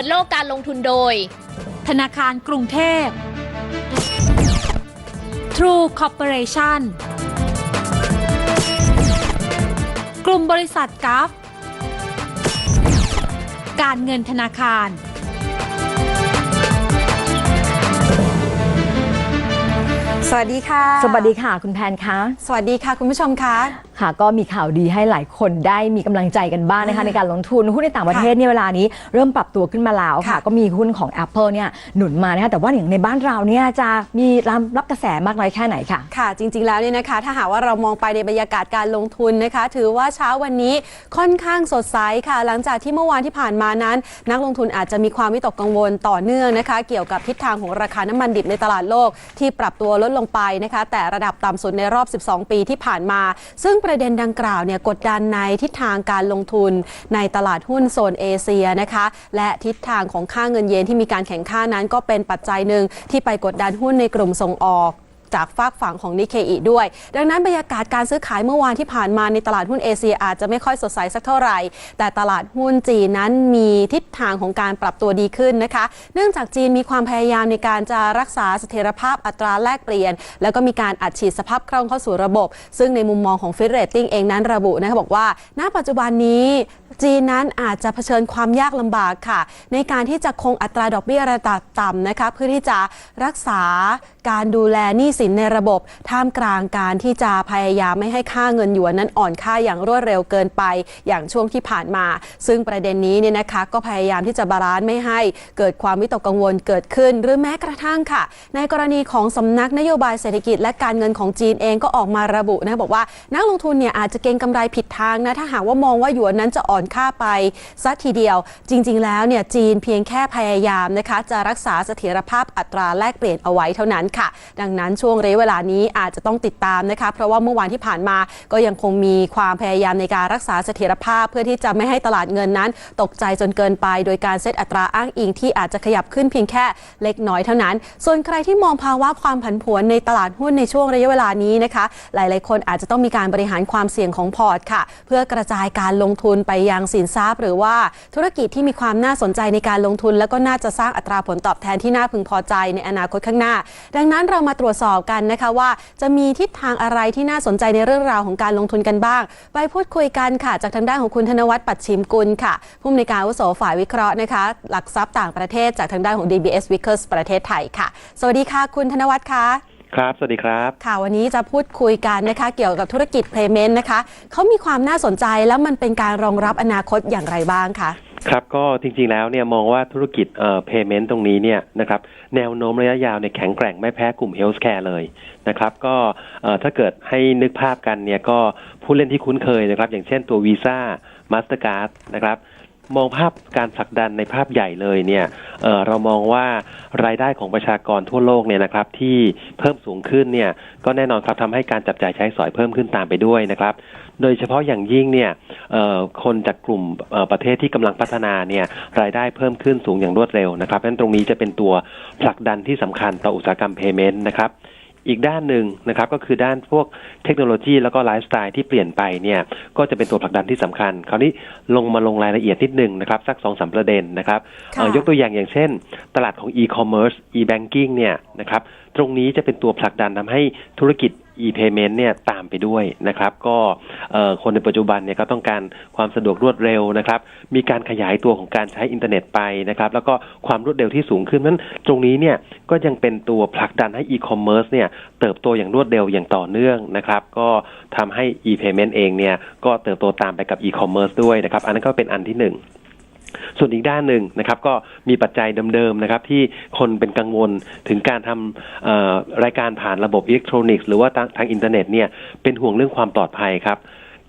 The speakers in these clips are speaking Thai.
ปิดโลกการลงทุนโดย ธนาคารกรุงเทพ True Corporation กลุ่มบริษัทกราฟการเงินธนาคารสวัสดีค่ะ สวัสดีค่ะ คุณแพนคะ สวัสดีค่ะ คุณผู้ชมคะ ค่ะก็มีข่าวดีให้หลายคนได้มีกำลังใจกันบ้างนะคะในการลงทุนหุ้นในต่างประเทศเนี่ยเวลานี้เริ่มปรับตัวขึ้นมาแล้วค่ะค่ะ ก็มีหุ้นของ Apple เนี่ยหนุนมานะคะแต่ว่าอย่างในบ้านเราเนี่ยจะมีรับรับกระแสมากน้อยแค่ไหนค่ะค่ะจริง ๆแล้วเนี่ยนะคะ ถ้าหากว่าเรามองไปในบรรยากาศการลงทุนนะคะ ถือว่าเช้าวันนี้ค่อนข้างสดใสค่ะ หลังจากที่เมื่อวานที่ผ่านมานั้น นักลงทุนอาจจะมีความวิตกกังวลต่อเนื่องนะคะ เกี่ยวกับทิศทางของราคาน้ำมันดิบในตลาดโลกที่ปรับตัวลดลงไปนะคะ แต่ระดับต่ำสุดในรอบ 12 ปีที่ผ่านมา ซึ่งประเด็นดังกล่าวเนี่ยกดดันในทิศทางการลงทุนในตลาดหุ้นโซนเอเชียนะคะและทิศทางของค่าเงินเยนที่มีการแข่งข้านั้น ก็เป็นปัจจัยหนึ่งที่ไปกดดันหุ้นในกลุ่มส่งออก จากฝากฝั่งของนิเคอีด้วย ดังนั้นบรรยากาศการซื้อขายเมื่อวานที่ผ่านมาในตลาดหุ้นเอเชียอาจจะไม่ค่อยสดใสสักเท่าไหร่ แต่ตลาดหุ้นจีนนั้นมีทิศทางของการปรับตัวดีขึ้นนะคะ เนื่องจากจีนมีความพยายามในการจะรักษาเสถียรภาพอัตราแลกเปลี่ยน แล้วก็มีการอัดฉีดสภาพคล่องเข้าสู่ระบบ ซึ่งในมุมมองของฟิตเรตติ้งเองนั้นระบุนะคะบอกว่า ณปัจจุบันนี้จีนนั้นอาจจะเผชิญความยากลำบากค่ะ ในการที่จะคงอัตราดอกเบี้ยระดับต่ำนะคะเพื่อที่จะรักษาการดูแลหนี้สินในระบบ ท่ามกลางการที่จะพยายามไม่ให้ค่าเงินหยวนนั้นอ่อนค่าอย่างรวดเร็วเกินไปอย่างช่วงที่ผ่านมา ซึ่งประเด็นนี้เนี่ยนะคะก็พยายามที่จะบาลานซ์ไม่ให้เกิดความวิตกกังวลเกิดขึ้น หรือแม้กระทั่งค่ะ ในกรณีของสำนักนโยบายเศรษฐกิจ และการเงินของจีนเองก็ออกมาระบุนะบอกว่านักลงทุนเนี่ยอาจจะเก็งกำไรผิดทางนะถ้าหากว่ามองว่าหยวนนั้นจะอ่อนค่าไปสักทีเดียว จริง ๆ แล้วเนี่ยจีนเพียงแค่พยายามนะคะจะรักษาเสถียรภาพอัตราแลกเปลี่ยนเอาไว้เท่านั้นค่ะ ดังนั้นช่วงระยะเวลานี้อาจจะต้องติดตามนะคะเพราะว่าเมื่อวานที่ผ่านมาก็ยังคงมีความพยายามในการรักษาเสถียรภาพ เพื่อที่จะไม่ให้ตลาดเงินนั้น ตกใจจนเกินไป โดยการเซตอัตราอ้างอิงที่อาจจะขยับขึ้นเพียงแค่เล็กน้อยเท่านั้น ส่วนใครที่มองภาวะความผันผวนในตลาดหุ้นในช่วงระยะเวลานี้นะคะ หลาย ๆ คนอาจจะต้องมีการบริหารความเสี่ยงของพอร์ตค่ะ เพื่อกระจายการลงทุนไปยังสินทรัพย์ หรือว่าธุรกิจที่มีความน่าสนใจในการลงทุน แล้วก็น่าจะสร้างอัตราผลตอบแทนที่น่าพึงพอใจในอนาคตข้างหน้า ดังนั้นเรามาตรวจสอบกันนะคะว่า จะมีทิศทางอะไรที่น่าสนใจในเรื่องราวของการลงทุนกันบ้าง ไปพูดคุยกันค่ะ จากทางด้านของคุณธนวัฒน์ปัดชิมกุลค่ะผู้อำนวยการวุโสฝ่ายวิเคราะห์นะคะ หลักทรัพย์ต่างประเทศจากทางด้านของ DBS Vickers ประเทศไทยค่ะ สวัสดีค่ะ คุณธนวัฒน์ค่ะ ครับ สวัสดีครับ ค่ะ วันนี้จะพูดคุยกันนะคะ เกี่ยวกับธุรกิจ Payment นะคะ เขามีความน่าสนใจแล้วมันเป็นการรองรับอนาคตอย่างไรบ้างคะ ครับ ก็จริงๆแล้วเนี่ยมองว่าธุรกิจเอ่อ payment ตรงนี้เนี่ยนะครับแนวโน้มระยะยาวเนี่ยแข็งแกร่งไม่แพ้กลุ่ม healthcare เลยนะครับ ก็เอ่อถ้าเกิดให้นึกภาพกันเนี่ยก็ผู้เล่นที่คุ้นเคยนะครับ อย่างเช่นตัว Visa Mastercard นะครับ มองภาพการผลักดันในภาพใหญ่เลยเนี่ยเเรามองว่ารายได้ของประชากรทั่วโลกเนี่ยนะครับ ที่เพิ่มสูงขึ้นเนี่ยก็แน่นอนครับทำให้การจับจ่ายใช้สอยเพิ่มขึ้นตามไปด้วยนะครับ โดยเฉพาะอย่างยิ่งเนี่ยคนจากกลุ่มประเทศที่กำลังพัฒนาเนี่ยรายได้เพิ่มขึ้นสูงอย่างรวดเร็วนะครับเพราะฉะนั้นตรงนี้จะเป็นตัวผลักดันที่สำคัญต่ออุตสาหกรรม payment นะครับ อีกด้านหนึ่งนะครับก็คือด้านพวกเทคโนโลยีแล้วก็ไลฟ์สไตล์ที่เปลี่ยนไปเนี่ยก็จะเป็นตัวผลักดันที่สำคัญ คราวนี้ลงมาลงรายละเอียดนิดนึงนะครับสักสองสามประเด็นนะครับค่ะเอ่อยกตัวอย่างอย่างเช่น ตลาดของ e-commerce e-banking เนี่ยนะครับตรงนี้จะเป็นตัวผลักดันทำให้ธุรกิจ e-payment เนี่ยตามไปด้วยนะครับ ก็คนในปัจจุบันเนี่ยก็ต้องการความสะดวกรวดเร็วนะครับ มีการขยายตัวของการใช้อินเทอร์เน็ตไปนะครับ แล้วก็ความรวดเร็วที่สูงขึ้นนั้นตรงนี้เนี่ยก็ยังเป็นตัวผลักดันให้ e-commerce เนี่ยเติบโตอย่างรวดเร็วอย่างต่อเนื่องนะครับ ก็ทำให้ e-payment เองเนี่ยก็เติบโตตามไปกับ e-commerce ด้วยนะครับ อันนั้นก็เป็นอันที่หนึ่ง ส่วนอีกด้านหนึ่งนะครับก็มีปัจจัยเดิมๆนะครับที่คนเป็นกังวลถึงการทำรายการผ่านระบบอิเล็กทรอนิกส์หรือว่าทางอินเทอร์เน็ตเนี่ยเป็นห่วงเรื่องความปลอดภัยครับ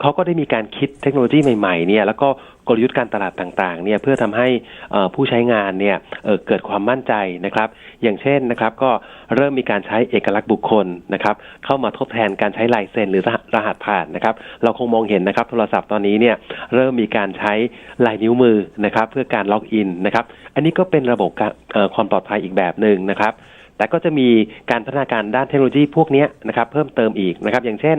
เขาก็ได้มีการคิดเทคโนโลยีใหม่ๆเนี่ยแล้วก็ กลยุทธ์การตลาดต่างๆเนี่ยเพื่อทำให้ผู้ใช้งานเนี่ยเเกิดความมั่นใจนะครับ อย่างเช่นนะครับก็เริ่มมีการใช้เอกลักษณ์บุคคลนะครับ เข้ามาทดแทนการใช้ลายเซ็นหรือรหัสผ่านนะครับ เราคงมองเห็นนะครับ โทรศัพท์ตอนนี้เนี่ยเริ่มมีการใช้ลายนิ้วมือนะครับ เพื่อการล็อกอินนะครับ อันนี้ก็เป็นระบบความปลอดภัยอีกแบบหนึ่งนะครับ แต่ก็จะมีการพัฒนาการด้านเทคโนโลยีพวกเนี้ยนะครับเพิ่มเติมอีกนะครับ อย่างเช่น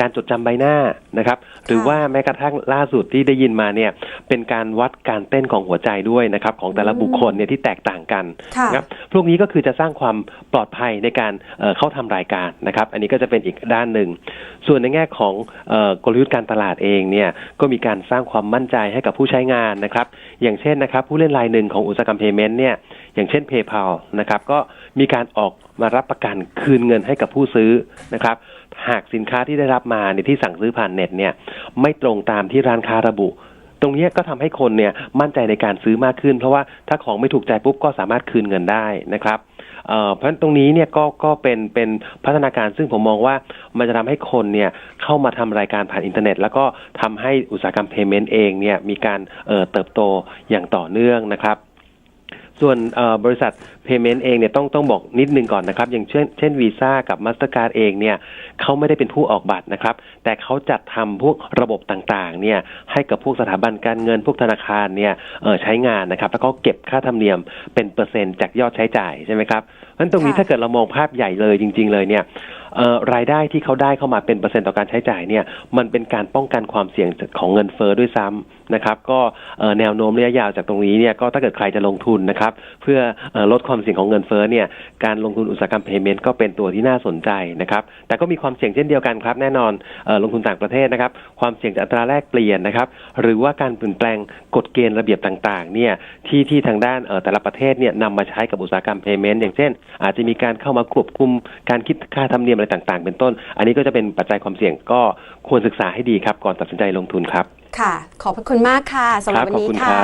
การจดจำใบหน้านะครับ หรือว่าแม้กระทั่งล่าสุดที่ได้ยินมาเนี่ยเป็นการวัดการเต้นของหัวใจด้วยนะครับของแต่ละบุคคลเนี่ยที่แตกต่างกันค่ะนะครับพวกนี้ก็คือจะสร้างความปลอดภัยในการเอ่อเข้าทำรายการนะครับ อันนี้ก็จะเป็นอีกด้านหนึ่ง ส่วนในแง่ของเอ่อกลยุทธ์การตลาดเองเนี่ยก็มีการสร้างความมั่นใจให้กับผู้ใช้งานนะครับ อย่างเช่นนะครับผู้เล่นรายหนึ่งของอุตสาหกรรมเพย์เมนต์เนี่ยอย่างเช่น PayPal นะครับก็ มีการออกมารับประกันคืนเงินให้กับผู้ซื้อนะครับ หากสินค้าที่ได้รับมาในที่สั่งซื้อผ่านเน็ตเนี่ยไม่ตรงตามที่ร้านค้าระบุ ตรงนี้ก็ทำให้คนเนี่ยมั่นใจในการซื้อมากขึ้น เพราะว่าถ้าของไม่ถูกใจปุ๊บก็สามารถคืนเงินได้นะครับเเพราะฉะนั้นตรงนี้เนี่ยก็ก็เป็นเป็นพัฒนาการซึ่งผมมองว่ามันจะทำให้คนเนี่ยเข้ามาทำรายการผ่านอินเทอร์เน็ต แล้วก็ทำให้อุตสาหกรรมเพย์เมนต์เองเนี่ยมีการเเติบโตอย่างต่อเนื่องนะครับ ส่วนบริษัท Payment เองเนี่ยต้องต้องบอกนิดนึงก่อนนะครับ อย่างเช่นเช่นวีซ่ากับ Mastercard เองเนี่ยเขาไม่ได้เป็นผู้ออกบัตรนะครับ แต่เขาจัดทำพวกระบบต่างๆเนี่ยให้กับพวกสถาบันการเงินพวกธนาคารเนี่ยใช้งานนะครับ แล้วก็เก็บค่าธรรมเนียมเป็นเปอร์เซ็นต์จากยอดใช้จ่ายใช่ไหมครับนั้นตรงนี้ค่ะถ้าเกิดเรามองภาพใหญ่เลยจริง ๆ เลยเนี่ยเอ่อรายได้ที่เขาได้เข้ามาเป็นเปอร์เซ็นต์ต่อการใช้จ่ายเนี่ยมันเป็นการป้องกันความเสี่ยงของเงินเฟ้อด้วยซ้ำนะครับ ก็เอ่อแนวโน้มระยะยาวจากตรงนี้เนี่ยก็ถ้าเกิดใครจะลงทุนนะครับ เพื่อเอ่อลดความเสี่ยงของเงินเฟ้อเนี่ยการลงทุนอุตสาหกรรมเพย์เมนต์ก็เป็นตัวที่น่าสนใจนะครับ แต่ก็มีความเสี่ยงเช่นเดียวกันครับ แน่นอนเอ่อลงทุนต่างประเทศนะครับ ความเสี่ยงจากอัตราแลกเปลี่ยนนะครับ หรือว่าการเปลี่ยนแปลงกฎเกณฑ์ระเบียบต่างๆเนี่ยที่ที่ทางด้านเอ่อแต่ละประเทศเนี่ยนำมาใช้กับอุตสาหกรรมเพย์เมนต์อย่างเช่นอาจจะมีการเข้ามาควบคุมการคิดค่าธรรมเนียมอะไรต่างๆ เป็นต้น อันนี้ก็จะเป็นปัจจัยความเสี่ยงก็ควรศึกษาให้ดีครับ ก่อนตัดสินใจลงทุนครับ ค่ะ ขอบพระคุณมากค่ะสำหรับครับวันนี้ขอบคุณค่ะ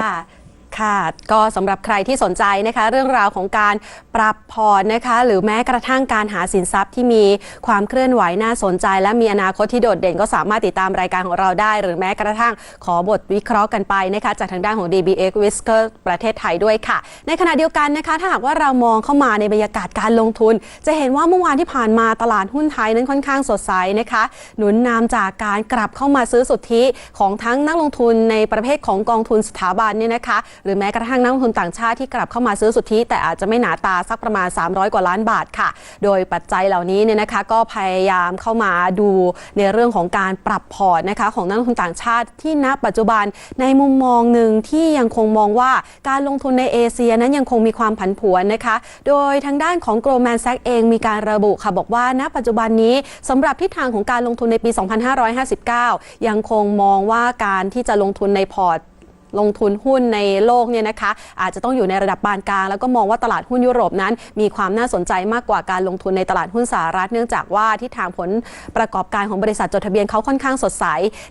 ค่ะ ก็สำหรับใครที่สนใจนะคะ เรื่องราวของการปรับพอร์ตนะคะ หรือแม้กระทั่งการหาสินทรัพย์ที่มีความเคลื่อนไหวน่าสนใจ และมีอนาคตที่โดดเด่นก็สามารถติดตามรายการของเราได้ หรือแม้กระทั่งขอบทวิเคราะห์กันไปนะคะ จากทางด้านของ DBX Whisker ประเทศไทยด้วยค่ะ ในขณะเดียวกันนะคะ ถ้าหากว่าเรามองเข้ามาในบรรยากาศการลงทุน จะเห็นว่าเมื่อวานที่ผ่านมาตลาดหุ้นไทยนั้นค่อนข้างสดใสนะคะ หนุนนำจากการกลับเข้ามาซื้อสุทธิของทั้งนักลงทุนในประเภทของกองทุนสถาบันเนี่ยนะคะหรือแม้กระทั่งนักลงทุนต่างชาติที่กลับเข้ามาซื้อสุทธิ แต่อาจจะไม่หนาตาสักประมาณ 300 กว่าล้านบาทค่ะ โดยปัจจัยเหล่านี้เนี่ยนะคะก็พยายามเข้ามาดูในเรื่องของการปรับพอร์ตนะคะของนักลงทุนต่างชาติที่ณปัจจุบันในมุมมองหนึ่งที่ยังคงมองว่าการลงทุนในเอเชียนั้นยังคงมีความผันผวนนะคะ โดยทางด้านของ Goldman Sachs เองมีการระบุค่ะบอกว่าณปัจจุบันนี้สำหรับทิศทางของการลงทุนในปี 2559 ยังคงมองว่าการที่จะลงทุนในพอร์ต ลงทุนหุ้นในโลกเนี่ยนะคะ อาจจะต้องอยู่ในระดับปานกลาง แล้วก็มองว่าตลาดหุ้นยุโรปนั้น มีความน่าสนใจมากกว่าการลงทุนในตลาดหุ้นสหรัฐ เนื่องจากว่าทิศทางผลประกอบการของบริษัทจดทะเบียนเขาค่อนข้างสดใส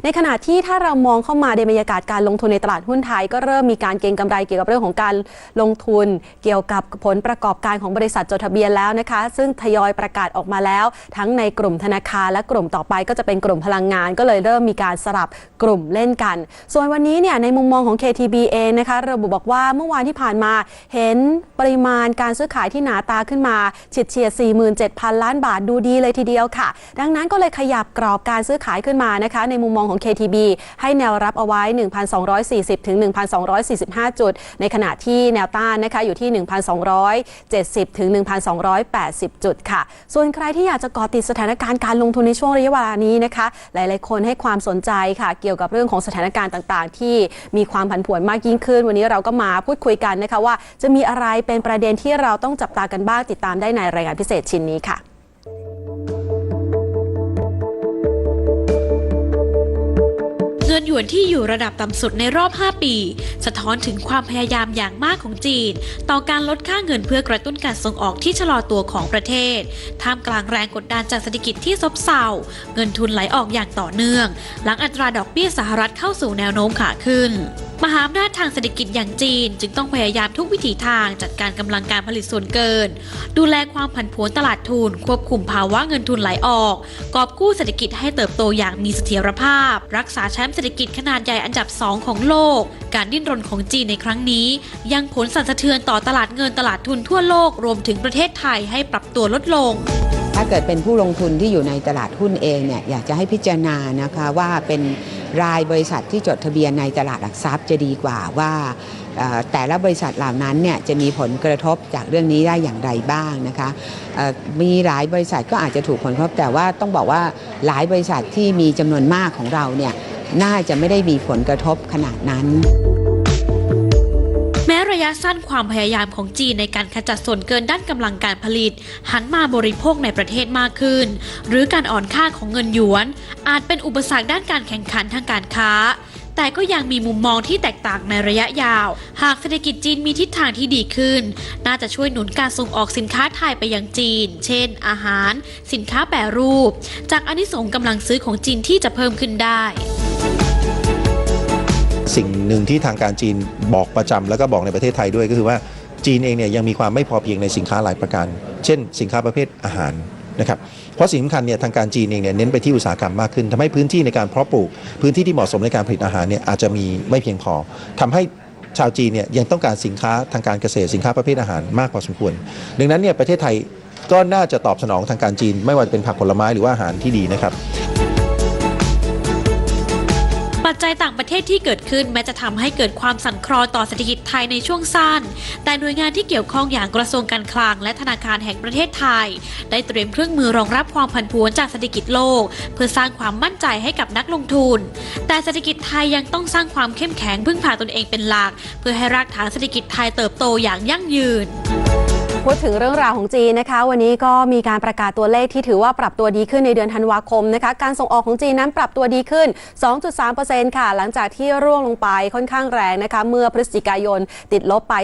ในขณะที่ถ้าเรามองเข้ามาในบรรยากาศการลงทุนในตลาดหุ้นไทย ก็เริ่มมีการเก็งกำไรเกี่ยวกับเรื่องของการลงทุน เกี่ยวกับผลประกอบการของบริษัทจดทะเบียนแล้วนะคะ ซึ่งทยอยประกาศออกมาแล้ว ทั้งในกลุ่มธนาคารและกลุ่มต่อไป ก็จะเป็นกลุ่มพลังงาน ก็เลยเริ่มมีการสลับกลุ่มเล่นกัน ส่วนวันนี้เนี่ยในมุมมองของ KTB เองนะคะระบุบอกว่าเมื่อวานที่ผ่านมาเห็นปริมาณการซื้อขายที่หนาตาขึ้นมาเฉียดเฉียด 47,000 ล้านบาทดูดีเลยทีเดียวค่ะ ดังนั้นก็เลยขยับกรอบการซื้อขายขึ้นมานะคะ ในมุมมองของ KTB ให้แนวรับเอาไว้ 1,240 ถึง 1,245 จุด ในขณะที่แนวต้านนะคะอยู่ที่ 1,270 ถึง 1,280 จุดค่ะ ส่วนใครที่อยากจะเกาะติดสถานการณ์การลงทุนในช่วงระยะเวลานี้นะคะ หลาย ๆ คนให้ความสนใจค่ะ เกี่ยวกับเรื่องของสถานการณ์ต่าง ๆ ที่มีความความผันผวนมากยิ่งขึ้น วันนี้เราก็มาพูดคุยกันนะคะว่า จะมีอะไรเป็นประเด็นที่เราต้องจับตากันบ้างติดตามได้ในรายงานพิเศษชิ้นนี้ค่ะเงินหยวนที่อยู่ระดับต่ำสุดในรอบ 5 ปี สะท้อนถึงความพยายามอย่างมากของจีน ต่อการลดค่าเงินเพื่อกระตุ้นการส่งออกที่ชะลอตัวของประเทศ ท่ามกลางแรงกดดันจากเศรษฐกิจที่ซบเซา เงินทุนไหลออกอย่างต่อเนื่อง หลังอัตราดอกเบี้ยสหรัฐเข้าสู่แนวโน้มขาขึ้น มหาอำนาจทางเศรษฐกิจอย่างจีน จึงต้องพยายามทุกวิถีทางจัดการกำลังการผลิตส่วนเกิน ดูแลความผันผวนตลาดทุน ควบคุมภาวะเงินทุนไหลออก กอบกู้เศรษฐกิจให้เติบโตอย่างมีเสถียรภาพ รักษาแชมป์เศรษฐกิจขนาดใหญ่อันดับ 2 ของโลก การดิ้นรนของจีนในครั้งนี้ ยังผลสั่นสะเทือนต่อตลาดเงินตลาดทุนทั่วโลกรวมถึงประเทศไทยให้ปรับตัวลดลงถ้าเกิดเป็นผู้ลงทุนที่อยู่ในตลาดหุ้นเองเนี่ยอยากจะให้พิจารณานะคะว่าเป็น รายบริษัทที่จดทะเบียนในตลาดหลักทรัพย์จะดีกว่าว่าแต่ละบริษัทเหล่านั้นเนี่ยจะมีผลกระทบจากเรื่องนี้ได้อย่างไรบ้างนะคะมีหลายบริษัทก็อาจจะถูกผลกระทบ แต่ว่าต้องบอกว่าหลายบริษัทที่มีจำนวนมากของเราเนี่ยน่าจะไม่ได้มีผลกระทบขนาดนั้น แม้ระยะสั้นความพยายามของจีนในการขจัดส่วนเกินด้านกำลังการผลิต หันมาบริโภคในประเทศมากขึ้น หรือการอ่อนค่าของเงินหยวน อาจเป็นอุปสรรคด้านการแข่งขันทางการค้าแต่ก็ยังมีมุมมองที่แตกต่างในระยะยาว หากเศรษฐกิจจีนมีทิศทางที่ดีขึ้น น่าจะช่วยหนุนการส่งออกสินค้าไทยไปยังจีน เช่น อาหาร สินค้าแปรรูป จากอนิสงส์กำลังซื้อของจีนที่จะเพิ่มขึ้นได้ สิ่งหนึ่งที่ทางการจีนบอกประจำแล้วก็บอกในประเทศไทยด้วยก็คือว่าจีนเองเนี่ยยังมีความไม่พอเพียงในสินค้าหลายประการ เช่น สินค้าประเภทอาหารนะครับเพราะสิ่งสำคัญเนี่ยทางการจีนเองเนี่ยเน้นไปที่อุตสาหกรรมมากขึ้นทำให้พื้นที่ในการเพาะปลูก พื้นที่ที่เหมาะสมในการผลิตอาหารเนี่ยอาจจะมีไม่เพียงพอทำให้ชาวจีนเนี่ยยังต้องการสินค้าทางการเกษตรสินค้าประเภทอาหารมากพอสมควร ดังนั้นเนี่ยประเทศไทยก็น่าจะตอบสนองทางการจีน ไม่ว่าจะเป็นผักผลไม้หรือว่าอาหารที่ดีนะครับ ปัจจัยต่างประเทศที่เกิดขึ้นแม้จะทำให้เกิดความสั่นคลอนต่อเศรษฐกิจไทยในช่วงสั้น แต่หน่วยงานที่เกี่ยวข้องอย่างกระทรวงการคลัง และธนาคารแห่งประเทศไทย ได้เตรียมเครื่องมือรองรับความผันผวนจากเศรษฐกิจโลก เพื่อสร้างความมั่นใจให้กับนักลงทุน แต่เศรษฐกิจไทยยังต้องสร้างความเข้มแข็งพึ่งพาตนเองเป็นหลัก เพื่อให้รากฐานเศรษฐกิจไทยเติบโตอย่างยั่งยืน พูดถึงเรื่องราวของจีนนะคะ วันนี้ก็มีการประกาศตัวเลขที่ถือว่าปรับตัวดีขึ้นในเดือนธันวาคมนะคะการส่งออกของจีนนั้นปรับตัวดีขึ้น 2.3%ค่ะ หลังจากที่ร่วงลงไปค่อนข้างแรงนะคะเมื่อพฤศจิกายนติดลบไป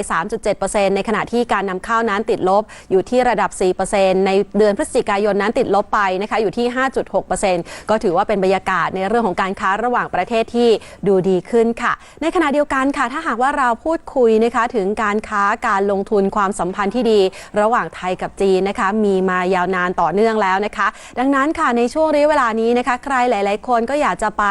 3.7%ในขณะที่การนำเข้านั้นติดลบอยู่ที่ระดับ 4%ในเดือนพฤศจิกายนนั้นติดลบไปนะคะอยู่ที่ 5.6%ก็ถือว่าเป็นบรรยากาศในเรื่องของการค้าระหว่างประเทศที่ดูดีขึ้นค่ะ ในขณะเดียวกันค่ะถ้าหากว่าเราพูดคุยนะคะถึงการค้าการลงทุนความสัมพันธ์ที่ดีระหว่างไทยกับจีนนะคะ มีมายาวนานต่อเนื่องแล้วนะคะ ดังนั้นค่ะในช่วงระยะเวลานี้นะคะ ใครหลาย ๆ คนก็อยากจะไป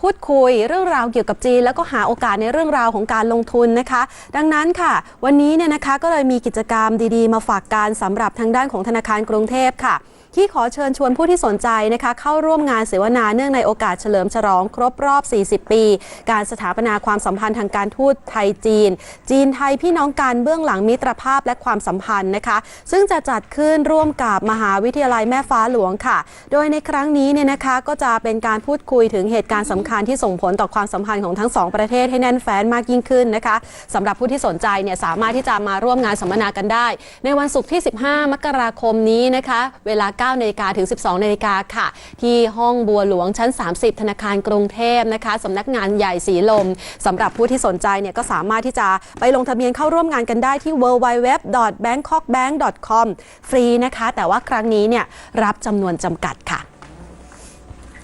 พูดคุยเรื่องราวเกี่ยวกับจีน แล้วก็หาโอกาสในเรื่องราวของการลงทุนนะคะ ดังนั้นค่ะ วันนี้เนี่ยนะคะก็เลยมีกิจกรรมดีๆ มาฝากการสำหรับทางด้านของธนาคารกรุงเทพค่ะ ที่ขอเชิญชวนผู้ที่สนใจนะคะเข้าร่วมงานเสวนาเนื่องในโอกาสเฉลิมฉลองครบรอบ 40 ปี การสถาปนาความสัมพันธ์ทางการทูตไทยจีน จีนไทยพี่น้องกันเบื้องหลังมิตรภาพและความสัมพันธ์นะคะ ซึ่งจะจัดขึ้นร่วมกับมหาวิทยาลัยแม่ฟ้าหลวงค่ะ โดยในครั้งนี้เนี่ยนะคะก็จะเป็นการพูดคุยถึงเหตุการณ์สำคัญที่ส่งผลต่อความสัมพันธ์ของทั้งสองประเทศให้แน่นแฟ้นมากยิ่งขึ้นนะคะสำหรับผู้ที่สนใจเนี่ยสามารถที่จะมาร่วมงานสัมมนากันได้ ในวันศุกร์ที่ 15 มกราคมนี้นะคะ เวลา9นาฬิกาถึง 12นาฬิกาค่ะ ที่ห้องบัวหลวงชั้น 30 ธนาคารกรุงเทพนะคะสำนักงานใหญ่สีลมสำหรับผู้ที่สนใจเนี่ยก็สามารถที่จะไปลงทะเบียนเข้าร่วมงานกันได้ที่ www.bangkokbank.com ฟรีนะคะ แต่ว่าครั้งนี้เนี่ยรับจำนวนจำกัดค่ะ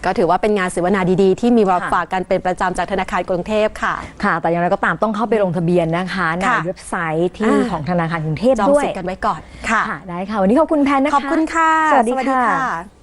ก็ถือว่าเป็นงานเสวนาดีๆ ที่มีมาค่ะฝากกันเป็นประจำจากธนาคารกรุงเทพค่ะ ค่ะ แต่อย่างไรก็ตามต้องเข้าไปลงทะเบียนนะคะในค่ะเว็บไซต์ที่อ่า ของธนาคารกรุงเทพจองด้วยสิทธิ์กันไว้ก่อนค่ะ ค่ะได้ค่ะ วันนี้ขอบคุณแพนนะคะ ขอบคุณค่ะ สวัสดีค่ะค่ะ